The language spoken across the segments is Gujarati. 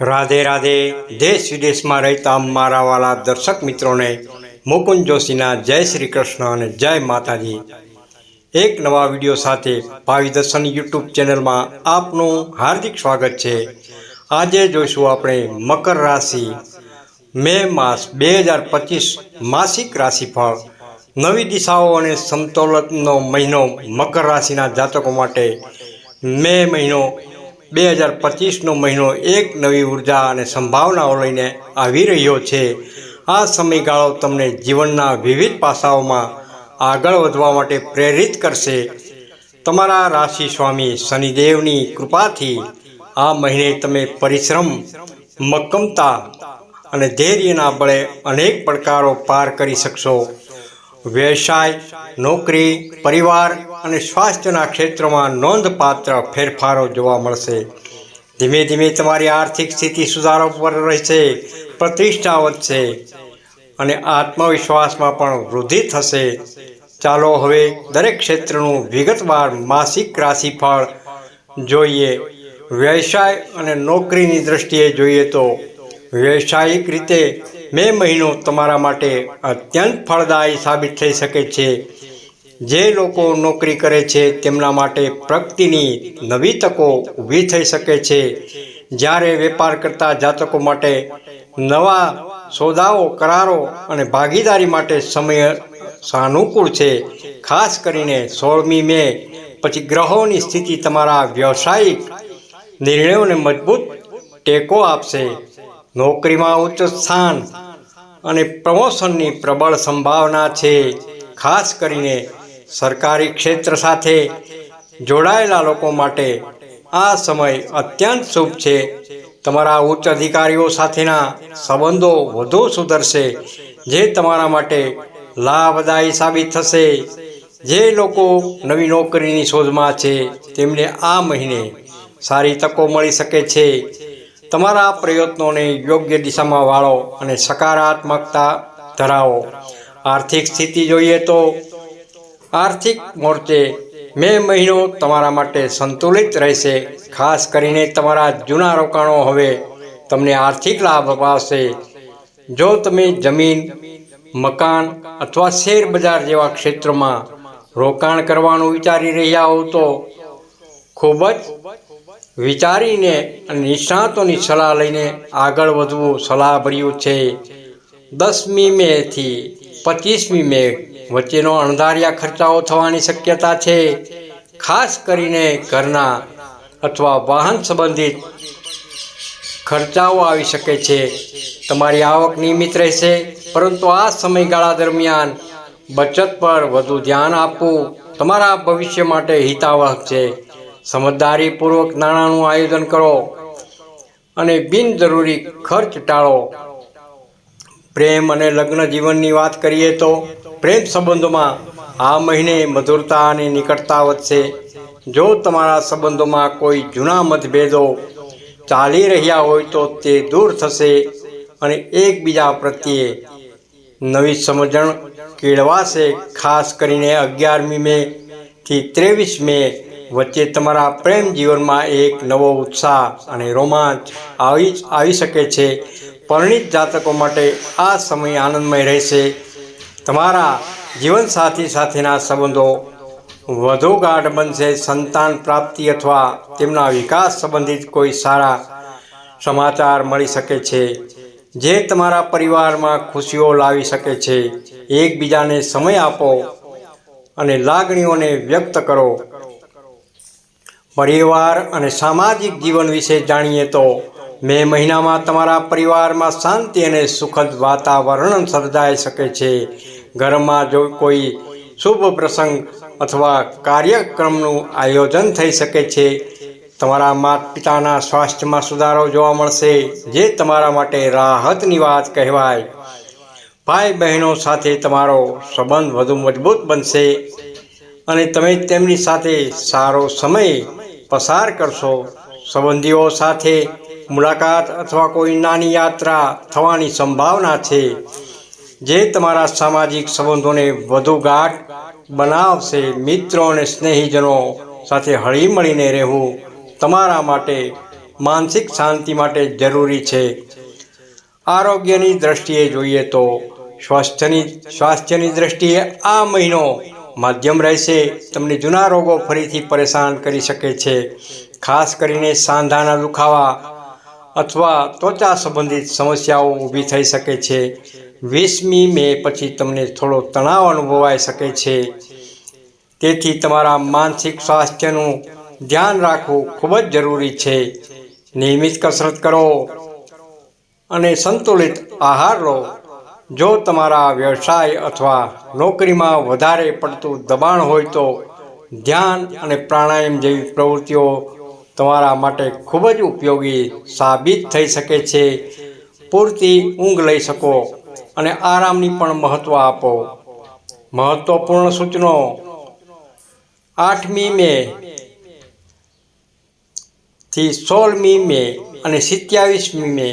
રાધે રાધે દેશ વિદેશમાં રહેતા મારા વાલા દર્શક મિત્રોને, મુકુંદ જોશીના જય શ્રી કૃષ્ણ અને જય માતાજી. એક નવા વીડિયો સાથે ભાવિ દર્શન યુટ્યુબ ચેનલમાં આપનું હાર્દિક સ્વાગત છે. આજે જોઈશું આપણે મકર રાશિ. મે માસ બે હજાર પચીસ માસિક રાશિફળ. નવી દિશાઓ અને સમતોલનનો મહિનો મકર રાશિના જાતકો માટે મે મહિનો બે હજાર પચીસનો મહિનો એક નવી ઊર્જા અને સંભાવનાઓ લઈને આવી રહ્યો છે. આ સમયગાળો તમને જીવનના વિવિધ પાસાઓમાં આગળ વધવા માટે પ્રેરિત કરશે. તમારા રાશિ સ્વામી શનિદેવની કૃપાથી આ મહિને તમે પરિશ્રમ, મક્કમતા અને ધૈર્યના બળે અનેક પડકારો પાર કરી શકશો. વ્યવસાય, નોકરી, પરિવાર અને સ્વાસ્થ્યના ક્ષેત્રમાં નોંધપાત્ર ફેરફારો જોવા મળશે. ધીમે ધીમે તમારી આર્થિક સ્થિતિ સુધારો પર રહેશે, પ્રતિષ્ઠા વધશે અને આત્મવિશ્વાસમાં પણ વૃદ્ધિ થશે. ચાલો હવે દરેક ક્ષેત્રનું વિગતવાર માસિક રાશિફળ જોઈએ. વ્યવસાય અને નોકરીની દ્રષ્ટિએ જોઈએ તો વ્યવસાયિક રીતે મે મહિનો તમારા માટે અત્યંત ફળદાયી સાબિત થઈ શકે છે. જે લોકો નોકરી કરે છે, તેમના માટે પ્રગતિની નવી તકો ઊભી થઈ શકે છે. જ્યારે વેપાર કરતા જાતકો માટે નવા સોદાઓ, કરારો અને ભાગીદારી માટે સમય સાનુકૂળ છે. ખાસ કરીને સોળમી મે પછી ગ્રહોની સ્થિતિ તમારા વ્યવસાયિક નિર્ણયોને મજબૂત ટેકો આપશે. નોકરીમાં ઉચ્ચ સ્થાન અને પ્રમોશનની પ્રબળ સંભાવના છે. ખાસ કરીને સરકારી ક્ષેત્ર સાથે જોડાયેલા લોકો માટે આ સમય અત્યંત શુભ છે. તમારા ઉચ્ચ અધિકારીઓ સાથેના સંબંધો વધુ સુધરશે, જે તમારા માટે લાભદાયી સાબિત થશે. જે લોકો નવી નોકરીની શોધમાં છે, તેમને આ મહિને સારી તકો મળી શકે છે. તમારા પ્રયત્નોને યોગ્ય દિશામાં વાળો અને સકારાત્મકતા ધરાવો. આર્થિક સ્થિતિ જોઈએ તો આર્થિક મોરચે મે મહિનો તમારા માટે સંતુલિત રહેશે. ખાસ કરીને તમારા જૂના રોકાણો હવે તમને આર્થિક લાભ અપાવશે. જો તમે જમીન, મકાન અથવા શેર બજાર જેવા ક્ષેત્રોમાં રોકાણ કરવાનું વિચારી રહ્યા હો તો ખૂબ જ વિચારીને અને નિષ્ણાતોની સલાહ લઈને આગળ વધવું સલાહભર્યું છે. દસમી મેથી પચીસમી મે વચ્ચેનો અણધાર્યા ખર્ચાઓ થવાની શક્યતા છે. ખાસ કરીને ઘરના અથવા વાહન સંબંધિત ખર્ચાઓ આવી શકે છે. તમારી આવક નિયમિત રહેશે, પરંતુ આ સમયગાળા દરમિયાન બચત પર વધુ ધ્યાન આપવું તમારા ભવિષ્ય માટે હિતાવહ છે. સમજદારીપૂર્વક નાણાંનું આયોજન કરો અને બિનજરૂરી ખર્ચ ટાળો. પ્રેમ અને લગ્ન જીવનની વાત કરીએ તો પ્રેમ સંબંધોમાં આ મહિને મધુરતા અને નિકટતા વધશે. જો તમારા સંબંધોમાં કોઈ જૂના મતભેદો ચાલી રહ્યા હોય તો તે દૂર થશે અને એકબીજા પ્રત્યે નવી સમજણ કેળવાશે. ખાસ કરીને અગિયારમી મે થી ત્રેવીસ મે વચ્ચે તમારા પ્રેમ જીવનમાં એક નવો ઉત્સાહ અને રોમાંચ આવી આવી શકે છે. પરિણિત જાતકો માટે આ સમય આનંદમય રહેશે. તમારા જીવનસાથી સાથેના સંબંધો વધુ ગાઢ બનશે. સંતાન પ્રાપ્તિ અથવા તેમના વિકાસ સંબંધિત કોઈ સારા સમાચાર મળી શકે છે. જે તમારા પરિવારમાં ખુશીઓ લાવી શકે છે. એકબીજાને સમય આપો અને લાગણીઓને વ્યક્ત કરો. પરિવાર અને સામાજિક જીવન વિશે જાણીએ તો મે મહિનામાં તમારા પરિવારમાં શાંતિ અને સુખદ વાતાવરણ સર્જાઈ શકે છે. ઘરમાં જો કોઈ શુભ પ્રસંગ અથવા કાર્યક્રમનું આયોજન થઈ શકે છે, તમારા માતા પિતાના સ્વાસ્થ્યમાં સુધારો જોવા મળશે, જે તમારા માટે રાહતની વાત કહેવાય. ભાઈ બહેનો સાથે તમારો સંબંધ વધુ મજબૂત બનશે અને તમે તેમની સાથે સારો સમય પસાર કરશો. સંબંધીઓ સાથે મુલાકાત અથવા કોઈ નાની યાત્રા થવાની સંભાવના છે જે તમારા સામાજિક સંબંધોને વધુ ગાઢ બનાવશે, મિત્રો અને સ્નેહીજનો સાથે હળીમળીને રહેવું તમારા માટે માનસિક શાંતિ માટે જરૂરી છે. આરોગ્યની દ્રષ્ટિએ જોઈએ તો સ્વાસ્થ્યની સ્વાસ્થ્યની દ્રષ્ટિએ આ મહિનો માધ્યમ રહેશે. તમને જૂના રોગો ફરીથી પરેશાન કરી શકે છે. ખાસ કરીને સાંધાના દુખાવા અથવા ત્વચા સંબંધિત સમસ્યાઓ ઊભી થઈ શકે છે. વીસમી મે પછી તમને થોડો તણાવ અનુભવાઈ શકે છે. તેથી તમારા માનસિક સ્વાસ્થ્યનું ધ્યાન રાખવું ખૂબ જ જરૂરી છે. નિયમિત કસરત કરો અને સંતુલિત આહાર લો. જો તમારા વ્યવસાય અથવા નોકરીમાં વધારે પડતું દબાણ હોય તો ધ્યાન અને પ્રાણાયામ જેવી પ્રવૃત્તિઓ તમારા માટે ખૂબ જ ઉપયોગી સાબિત થઈ શકે છે. પૂરતી ઊંઘ લઈ શકો અને આરામની પણ મહત્ત્વ આપો. મહત્વપૂર્ણ સૂચનો. આઠમી મે થી સોળમી મે અને સિત્યાવીસમી મે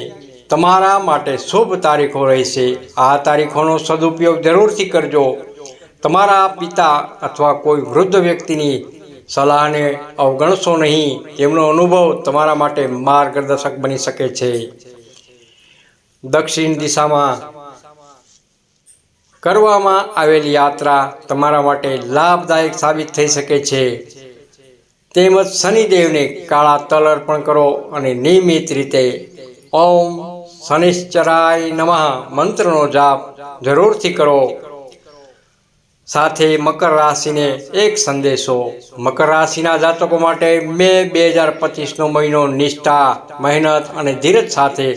તમારા માટે શુભ તારીખો રહેશે. આ તારીખોનો સદુપયોગ જરૂરથી કરજો. તમારા પિતા અથવા કોઈ વૃદ્ધ વ્યક્તિની સલાહને અવગણશો નહીં, તેમનો અનુભવ તમારા માટે માર્ગદર્શક બની શકે છે. દક્ષિણ દિશામાં કરવામાં આવેલી યાત્રા તમારા માટે લાભદાયક સાબિત થઈ શકે છે. તેમજ શનિદેવને કાળા તલ અર્પણ કરો અને નિયમિત રીતે ઓમ શનિશ્ચરાય નમઃ મંત્રનો જાપ જરૂરથી કરો. સાથે મકર રાશિને એક સંદેશો. મકર રાશિના જાતકો માટે મે બે હજાર પચીસનો મહિનો નિષ્ઠા, મહેનત અને ધીરજ સાથે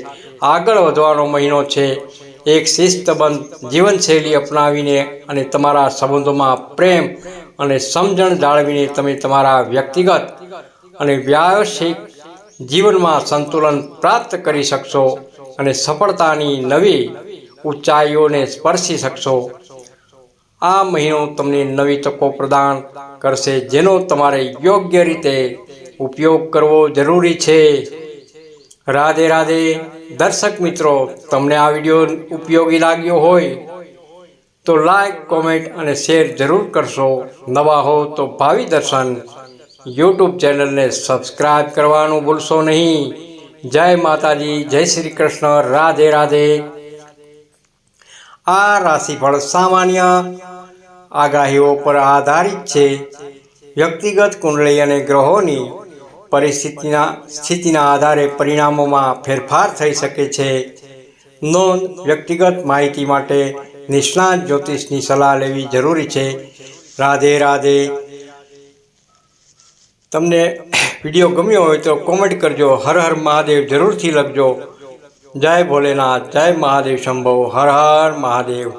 આગળ વધવાનો મહિનો છે. એક શિસ્તબંધ જીવનશૈલી અપનાવીને અને તમારા સંબંધોમાં પ્રેમ અને સમજણ જાળવીને તમે તમારા વ્યક્તિગત અને વ્યાવસાયિક જીવનમાં સંતુલન પ્રાપ્ત કરી શકશો અને સફળતાની નવી ઊંચાઈઓને સ્પર્શી શકશો. આ મહિનો તમને નવી તકો પ્રદાન કરશે, જેનો તમારે યોગ્ય રીતે ઉપયોગ કરવો જરૂરી છે. રાધે રાધે, દર્શક મિત્રો, તમને આ વીડિયો ઉપયોગી લાગ્યો હોય તો લાઈક કોમેન્ટ અને શેર જરૂર કરશો. નવા હો તો ભાવિ દર્શન યુટ્યુબ ચેનલને સબસ્ક્રાઈબ કરવાનું ભૂલશો નહીં. જય માતાજી, જય શ્રી કૃષ્ણ, રાધે રાધે. આ રાશિફળ સામાન્ય આગાહીઓ પર આધારિત છે. વ્યક્તિગત કુંડળી અને ગ્રહોની પરિસ્થિતિના સ્થિતિના આધારે પરિણામોમાં ફેરફાર થઈ શકે છે. નોંધ, વ્યક્તિગત માહિતી માટે નિષ્ણાત જ્યોતિષની સલાહ લેવી જરૂરી છે. રાધે રાધે. તમને વીડિયો ગમ્યો હોય તો કોમેન્ટ કરજો. હર હર મહાદેવ જરૂરથી લખજો. જય ભોલેનાથ જય મહાદેવ શંભો હર હર મહાદેવ.